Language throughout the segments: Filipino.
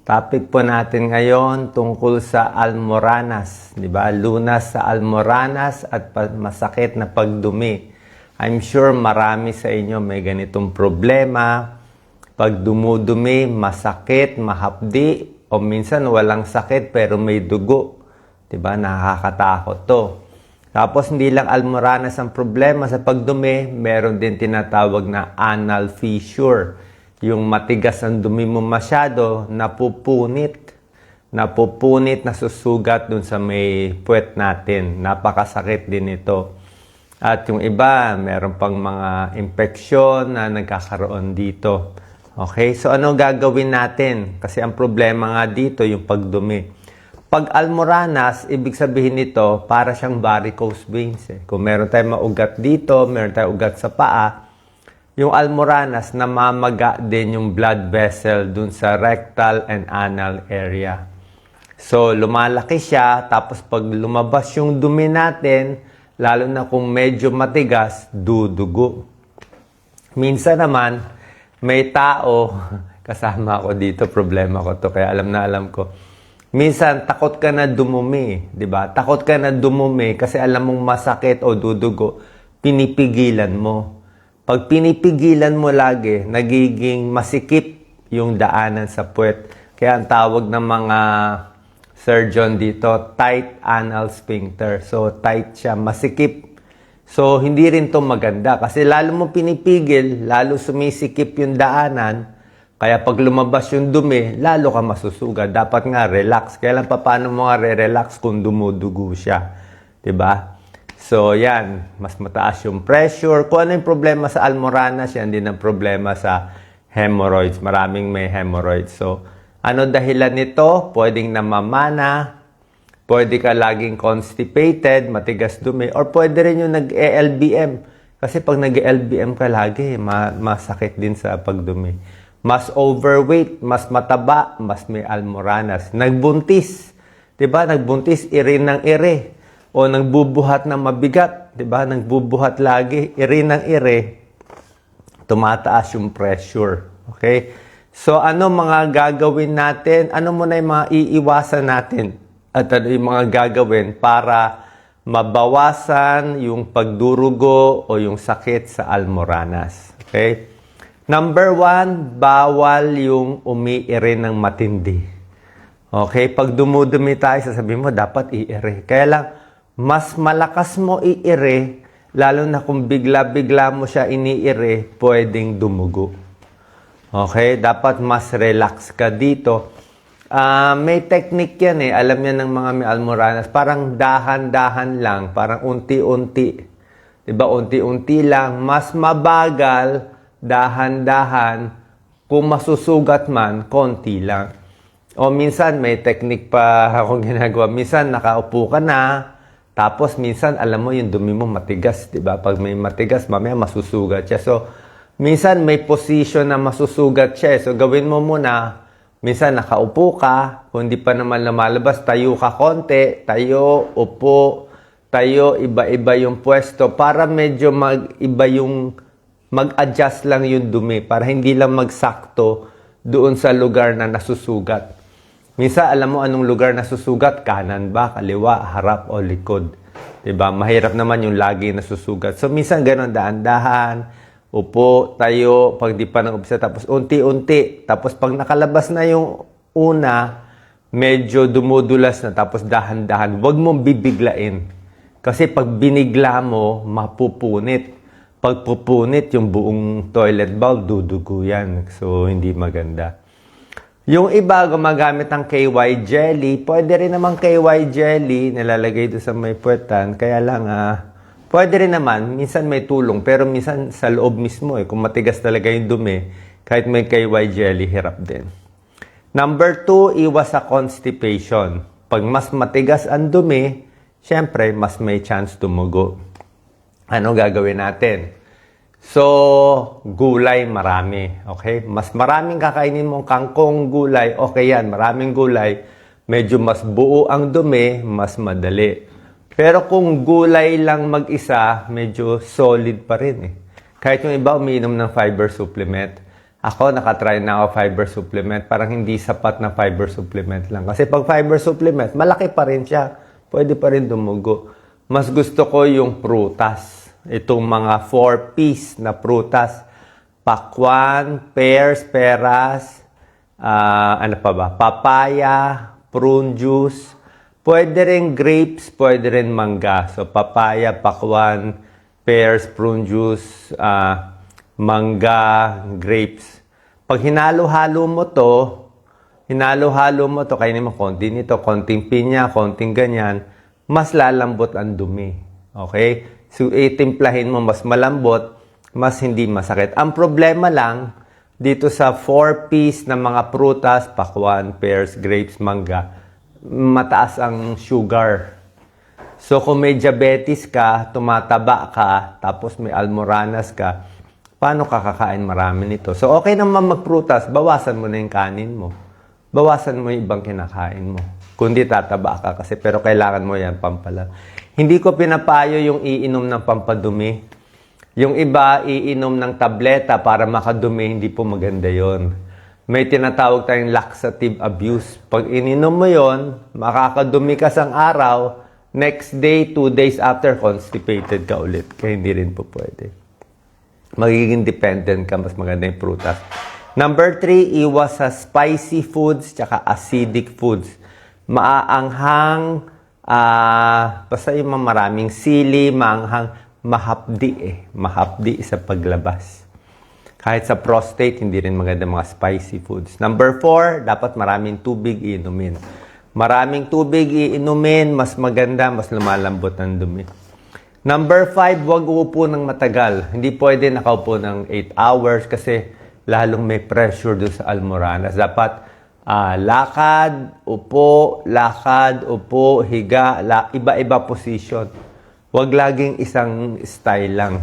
Topic po natin ngayon tungkol sa almoranas, di ba? Lunas sa almoranas at masakit na pagdumi. I'm sure marami sa inyo may ganitong problema. Pag dumudumi, masakit, mahapdi, o minsan walang sakit pero may dugo. Di ba? Nakakatakot to. Tapos hindi lang almoranas ang problema sa pagdumi, meron din tinatawag na anal fissure. Yung matigas ang dumi mo masyado, napupunit. Napupunit, nasusugat dun sa may puwet natin. Napakasakit din ito. At yung iba, meron pang mga infeksyon na nagkakaroon dito. Okay, so ano gagawin natin? Kasi ang problema nga dito, yung pagdumi. Pag almoranas, ibig sabihin nito, para siyang varicose veins. Eh. Kung meron tayong maugat dito, meron tayong ugat sa paa, yung almoranas, namamaga din yung blood vessel dun sa rectal and anal area. So, lumalaki siya, tapos pag lumabas yung dumi natin, lalo na kung medyo matigas, dudugo. Minsan naman, may tao, kasama ako dito, problema ko to, kaya alam na alam ko. Minsan, takot ka na dumumi, di ba? Takot ka na dumumi kasi alam mong masakit o dudugo, pinipigilan mo. Pag pinipigilan mo lagi, nagiging masikip yung daanan sa puwet. Kaya ang tawag ng mga surgeon dito, tight anal sphincter. So, tight siya, masikip. So, hindi rin to maganda kasi lalo mo pinipigil, lalo sumisikip yung daanan, kaya pag lumabas yung dumi, lalo ka masusuga. Dapat nga relax. Kaya lang pa paano mo nga re-relax kung dumudugo siya. 'Di ba? So, yan. Mas mataas yung pressure. Kung ano yung problema sa almoranas, yan din ang problema sa hemorrhoids. Maraming may hemorrhoids. So, ano dahilan nito? Pwedeng namamana, pwede ka laging constipated, matigas dumi, or pwede rin yung nag-LBM. Kasi pag nag-LBM ka lagi, ma- masakit din sa pagdumi. Mas overweight, mas mataba, mas may almoranas. Nagbuntis, 'di ba? Nagbuntis ire ng ire o nagbubuhat ng mabigat, 'di ba? Nagbubuhat lagi, ire ng ire. Tumataas yung pressure. Okay? So ano mga gagawin natin? Ano muna yung mga iiwasan natin? At ano yung mga gagawin para mabawasan yung pagdurugo o yung sakit sa almoranas. Okay? Number one, bawal yung umiire ng matindi. Okay? Pag dumudumi tayo, sasabihin mo, dapat iire. Kaya lang, mas malakas mo iire, lalo na kung bigla-bigla mo siya iniire, pwedeng dumugo. Okay? Dapat mas relax ka dito. Ah, may technique yan eh. Alam yan ng mga may almoranas. Parang dahan-dahan lang. Parang unti-unti. Diba? Unti-unti lang. Mas mabagal, dahan-dahan. Kung masusugat man, konti lang. O minsan, may technique pa akong ginagawa. Minsan, nakaupo ka na. Tapos, minsan, alam mo, yung dumi mo matigas. Diba? Pag may matigas, mamaya masusugat siya. So, minsan, may position na masusugat siya. eh. So, gawin mo muna, Minsan nakaupo ka, kung di pa naman lumalabas, tayo ka konti, tayo, upo, tayo, iba-iba yung pwesto para medyo mag-iba yung mag-adjust lang yung dumi para hindi lang magsakto doon sa lugar na nasusugat. Minsan, alam mo anong lugar nasusugat? Kanan ba, kaliwa, harap o likod? 'Di ba? Mahirap naman yung lagi nasusugat. So, minsan ganun, daan-dahan, upo, tayo, pag di pa nang umpisa, tapos unti-unti. Tapos pag nakalabas na yung una, medyo dumudulas na, tapos dahan-dahan. Huwag mong bibiglain. Kasi pag binigla mo, mapupunit. Pag pupunit, yung buong toilet bowl, dudugo yan. So, hindi maganda. Yung iba gumagamit ng KY jelly, pwede rin naman KY jelly, nilalagay doon sa may puwetan. Kaya lang, ah, pwede rin naman, minsan may tulong, pero minsan sa loob mismo eh, kung matigas talaga yung dumi, kahit may KY jelly, hirap din. Number two, iwas sa constipation. Pag mas matigas ang dumi, syempre, mas may chance tumugo. Ano gagawin natin? So, gulay marami. Okay? Mas maraming kakainin mong kangkong gulay, okay yan. Maraming gulay. Medyo mas buo ang dumi, mas madali. Pero kung gulay lang mag-isa, medyo solid pa rin eh. Kahit yung iba umiinom ng fiber supplement, Ako, nakatry na ako fiber supplement. Parang hindi sapat na fiber supplement lang. Kasi pag fiber supplement, malaki pa rin siya. Pwede pa rin dumugo. Mas gusto ko yung prutas. Itong mga 4-piece na prutas. Pakwan, pears, peras, ah, ano pa ba? Papaya, prune juice. Pwede rin grapes, pwede rin mangga. So, papaya, pakwan, pears, prune juice, ah, mangga, grapes. Pag hinalo-halo mo to, hinalo-halo mo to, kainin mo konti nito, konting pinya, konting ganyan, mas lalambot ang dumi. Okay? So, itimplahin mo mas malambot, mas hindi masakit. Ang problema lang, dito sa 4-piece na mga prutas, pakwan, pears, grapes, mangga, mataas ang sugar. So kung may diabetes ka, tumataba ka, tapos may almoranas ka, paano ka kakain marami nito? So okay naman magprutas, bawasan mo na yung kanin mo. Bawasan mo yung ibang kinakain mo. Kundi tataba ka kasi, pero kailangan mo yan pampala. Hindi ko pinapayo yung iinom ng pampadumi. Yung iba, iinom ng tableta para makadumi, hindi po maganda yon. May tinatawag tayong laxative abuse. Pag ininom mo yon, makakadumi ka sang araw, next day, two days after, constipated ka ulit. Kaya hindi rin po pwede. Magiging dependent ka, mas maganda yung prutas. Number three, iwas sa spicy foods tsaka acidic foods. Maaanghang, ah, basta yung maraming sili, maanghang, mahapdi eh. Mahapdi sa paglabas. Kahit sa prostate, hindi rin maganda mga spicy foods. Number four, dapat maraming tubig iinumin. Maraming tubig iinumin, mas maganda, mas lumalambot ang dumi. Number five, huwag uupo ng matagal. Hindi pwede nakaupo ng 8 hours kasi lalong may pressure doon sa almoranas. Dapat ah, lakad, upo, lakad, upo, higa, la, iba-iba position. Huwag laging isang style lang.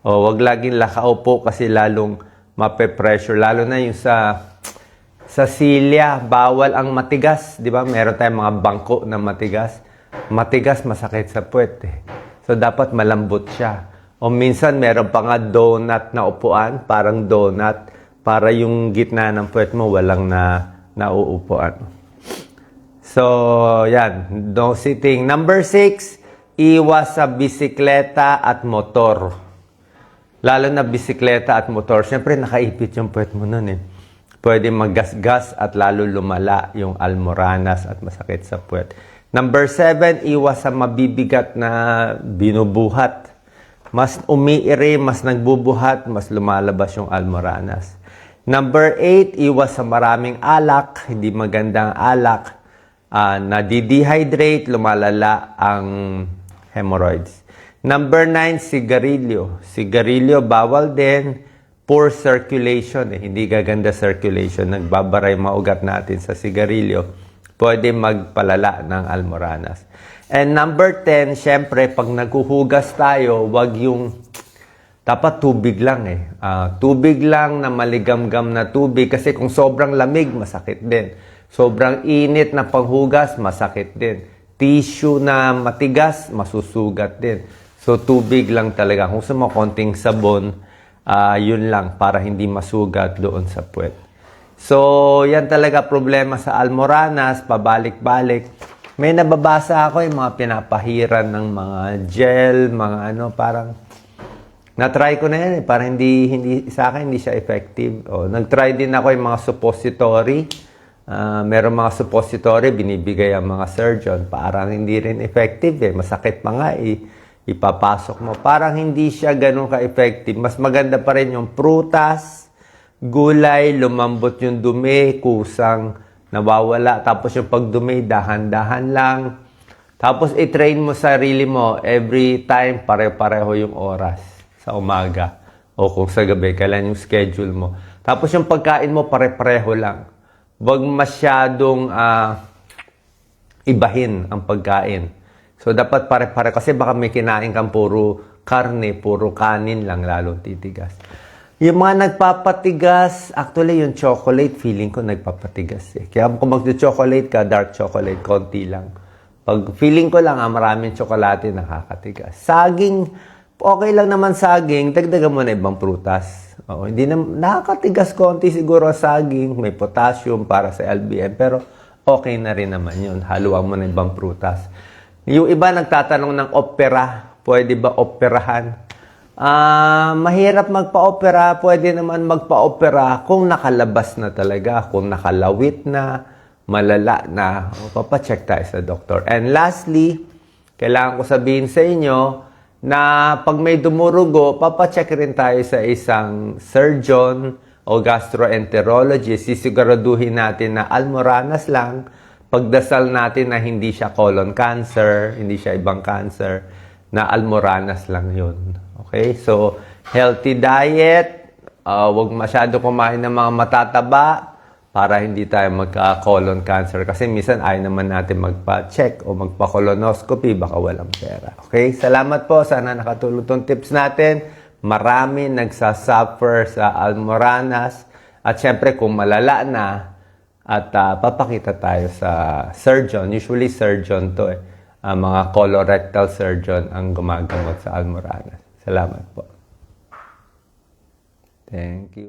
O wag laging lakaupo kasi lalong mape-pressure. Lalo na yung sa sa silya, bawal ang matigas. Di ba? Meron tayong mga bangko na matigas. Matigas, masakit sa puwet eh. So, dapat malambot siya. O minsan, meron pa nga donut na upuan, parang donut, para yung gitna ng puwet mo walang na nauupuan. So, yan. No sitting. Number six, iwas sa bisikleta at motor. Lalo na bisikleta at motor. Siyempre, nakaipit yung puwet mo nun eh. Pwede maggasgas at lalo lumala yung almoranas at masakit sa puwet. Number seven, iwas sa mabibigat na binubuhat. Mas umiire, mas nagbubuhat, mas lumalabas yung almoranas. Number eight, iwas sa maraming alak, hindi magandang alak. Ah, nadidehydrate, lumalala ang hemorrhoids. Number nine, sigarilyo. Sigarilyo, bawal din. Poor circulation, eh. hindi gaganda circulation. Nagbabaray maugat natin sa sigarilyo. Pwede magpalala ng almoranas. And number 10, syempre, pag naghuhugas tayo, wag yung dapat tubig lang eh. Ah, tubig lang na maligamgam na tubig kasi kung sobrang lamig, masakit din. Sobrang init na panghugas, masakit din. Tissue na matigas, masusugat din. So tubig lang talaga. Kung gusto mo konting sabon, ah, yun lang para hindi masugat doon sa puwet. So, yan talaga problema sa almoranas, pabalik-balik. May nababasa ako yung mga pinapahiran ng mga gel, mga ano, parang na-try ko na yan eh. Parang hindi, hindi, sa akin hindi siya effective. O, nag-try din ako yung mga suppository. Ah, meron mga suppository, binibigay ang mga surgeon. Parang hindi rin effective eh. Masakit pa nga eh. Ipapasok mo. Parang hindi siya ganun ka-effective. Mas maganda pa rin yung prutas, gulay, lumambot yung dumi, kusang nawawala. Tapos yung pagdumi, dahan-dahan lang. Tapos i-train mo sarili mo every time pare-pareho yung oras sa umaga o kung sa gabi, kailan yung schedule mo. Tapos yung pagkain mo pare-pareho lang. Huwag masyadong ah, ibahin ang pagkain. So dapat pare-pare kasi baka may kinain kang puro karne, puro kanin lang lalong titigas. Yung mga nagpapatigas, actually yung chocolate, feeling ko nagpapatigas eh. Kaya kung mag-chocolate ka, dark chocolate, konti lang. Pag feeling ko lang, ah, maraming tsokolate nakakatigas. Saging, okay lang naman saging, dagdagan mo na ibang prutas. Oo, hindi na, nakakatigas konti siguro ang saging, may potassium para sa LBM, pero okay na rin naman yun. Haluan mo na ibang prutas. Yung iba nagtatanong ng opera, pwede ba operahan? Ah, mahirap magpa-opera, pwede naman magpa-opera kung nakalabas na talaga, kung nakalawit na, malala na. O, papacheck tayo sa doktor. And lastly, kailangan ko sabihin sa inyo na pag may dumurugo, papacheck rin tayo sa isang surgeon o gastroenterologist. Sisiguraduhin natin na almoranas lang. Pagdasal natin na hindi siya colon cancer, hindi siya ibang cancer, na almoranas lang yun. Okay? So, healthy diet, uh, wag masyado kumain ng mga matataba, para hindi tayo magka-colon cancer. Kasi minsan ayaw naman natin magpa-check o magpa-colonoscopy, baka walang pera. Okay? Salamat po. Sana nakatulong tong tips natin. Marami nagsasuffer sa almoranas. At syempre, kung malala na, at ah, papakita tayo sa surgeon. Usually surgeon to eh. Ah, mga colorectal surgeon ang gumagamot sa almoranas. Salamat po. Thank you.